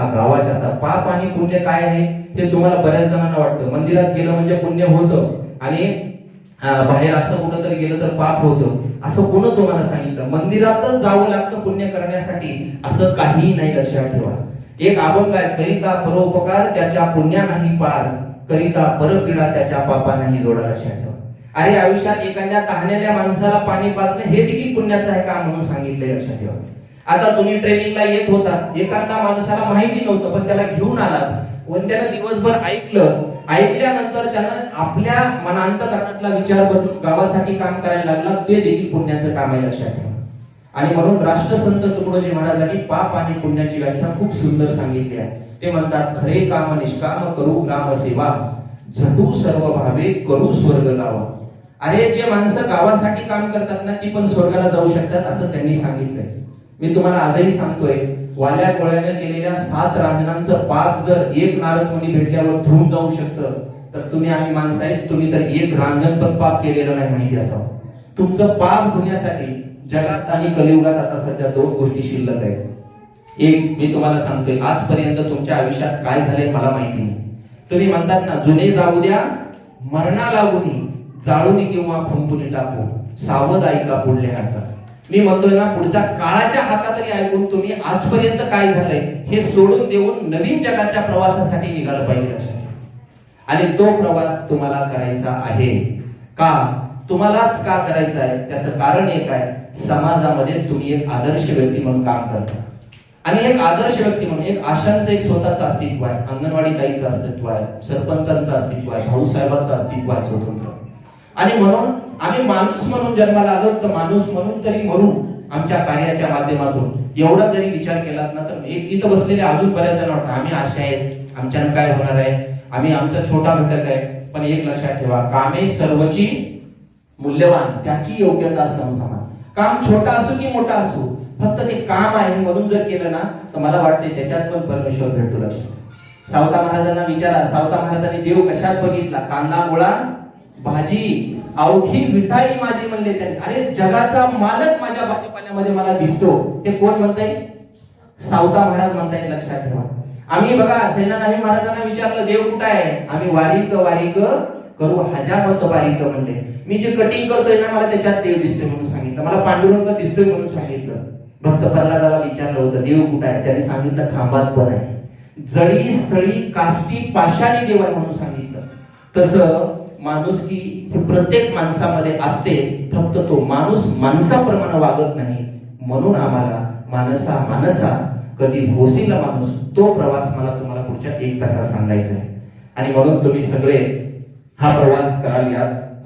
हा गावाच्या आता पाप आणि पुण्य काय आहे हे तुम्हाला बऱ्याच जणांना वाटतं. मंदिरात गेलं म्हणजे पुण्य होतं आणि बाहेर असं कुठं तर गेलं तर पाप होतं. असं कोण तुम्हाला सांगितलं? मंदिरातच जावं लागतं पुण्य करण्यासाठी असं काहीही नाही लक्षात ठेवा. एक अभंग आहे करिता परोपकार त्याच्या पुण्या नाही पार करिता परपीडा त्याच्या पापा नाही जोडा लक्षात ठेवा. अरे आयुष्यात एखाद्या तहाण्याच्या माणसाला पाणी पाजणं हे देखील पुण्याचं आहे का म्हणून सांगितले लक्षात ठेवा. आता तुम्ही ट्रेनिंगला येत होता. एखाद्या माणसाला माहिती नव्हतं पण त्याला घेऊन आलात. व त्यानं दिवसभर ऐकलं. ऐकल्यानंतर त्यानं आपल्या मनांतकरणातला विचार बदलून गावासाठी काम करायला लागला. ते देखील पुण्याचं काम आहे लक्षात ठेवा. आणि म्हणून राष्ट्रसंत तुकडोजी महाराजांनी पाप आणि पुण्याची व्याख्या खूप सुंदर सांगितली आहे. ते म्हणतात खरे काम निष्काम करू ग्राम सेवा. झटू सर्व भावे करू स्वर्ग लावा. अरे जे माणसं गावासाठी काम करतात ना ती पण स्वर्गाला जाऊ शकतात असं त्यांनी सांगितलंय. मी तुम्हाला आजही सांगतोय वाल्या कोळ्याने केलेल्या सात रांजणांचं पाप जर एक नारद मुनी भेटल्यावर धुवून जाऊ शकतं तर तुम्ही आम्ही माणसं आहेत तुम्ही तर एक रांजण पण पाप केलेलं नाही माहिती असावं. तुमचं पाप धुण्यासाठी जगात आणि कलियुगात आता सध्या दोन गोष्टी शिल्लक आहेत. एक मी तुम्हाला सांगतोय आजपर्यंत तुमच्या आयुष्यात काय झालंय मला माहिती नाही. तुम्ही म्हणतात ना जुने जाऊ द्या मरणा लागूनी जाळून किंवा फुंकून टाकू. सावध ऐका पुढल्या हातात? मी म्हणतोय ना पुढच्या काळाच्या हातातरी ऐकून तुम्ही आजपर्यंत काय झालंय हे सोडून देऊन नवीन जगाच्या प्रवासासाठी निघालं पाहिजे आणि तो प्रवास तुम्हाला करायचा आहे. का? तुम्हालाच का करायचा आहे? त्याचं कारण एक आहे समाजामध्ये तुम्ही एक आदर्श व्यक्ती म्हणून काम करता. आणि एक आदर्श व्यक्ती म्हणून एक आशांचं एक स्वतःचं अस्तित्व आहे अंगणवाडी ताईचं अस्तित्व आहे सरपंचांचं अस्तित्व आहे भाऊसाहेबांचं अस्तित्व आहे स्वतंत्र. आणि म्हणून आम्ही माणूस म्हणून जन्माला आलो तर माणूस म्हणून तरी मरू आमच्या कार्याच्या माध्यमातून एवढा जरी विचार केलात ना तर एक इथं बसलेले अजून बऱ्याच जण वाटतं आम्ही आशा आहेत आमच्यानं काय होणार आहे? आम्ही आमचा छोटा घटक आहे पण एक लक्षात ठेवा कामे सर्वची मूल्यवान त्याची योग्यता समसमान. काम छोटा असो की मोठा असो फक्त ते काम आहे म्हणून जर केलं ना तर मला वाटते त्याच्यात पण परमेश्वर भेटतो लक्षात. सावता महाराजांना विचारा सावता महाराजांनी देव कशात बघितला? कांदा मुळा भाजी अवघी विठाई माझी म्हणले त्यांनी. अरे जगाचा मालक माझ्या भाजीपाल्यामध्ये मला दिसतो. ते कोण म्हणताय? सावता महाराज म्हणताय लक्षात ठेवा. आम्ही बघा सेनानाही महाराजांना विचारलं देव कुठं आहे? आम्ही वारीक वारीक करू हजार मत वारीक म्हणले. मी जे कटिंग करतोय ना मला त्याच्यात देव दिसतोय म्हणून सांगितलं. मला पांडुरंग दिसतोय म्हणून सांगितलं. भक्त प्रल्हादाला विचारलं होतं देव कुठं आहे? त्याने सांगितलं खांबात पण आहे. जडी स्थळी काष्टी पाशाने देव आहे म्हणून सांगितलं. तसं माणुसकी ही प्रत्येक माणसामध्ये असते फक्त तो माणूस माणसाप्रमाणे वागत नाही. म्हणून आम्हाला माणसा माणसा कधी होशील माणूस तो प्रवास मला तुम्हाला पुढच्या एक तासात सांगायचा आहे. आणि म्हणून तुम्ही सगळे हा प्रवास कराल यात.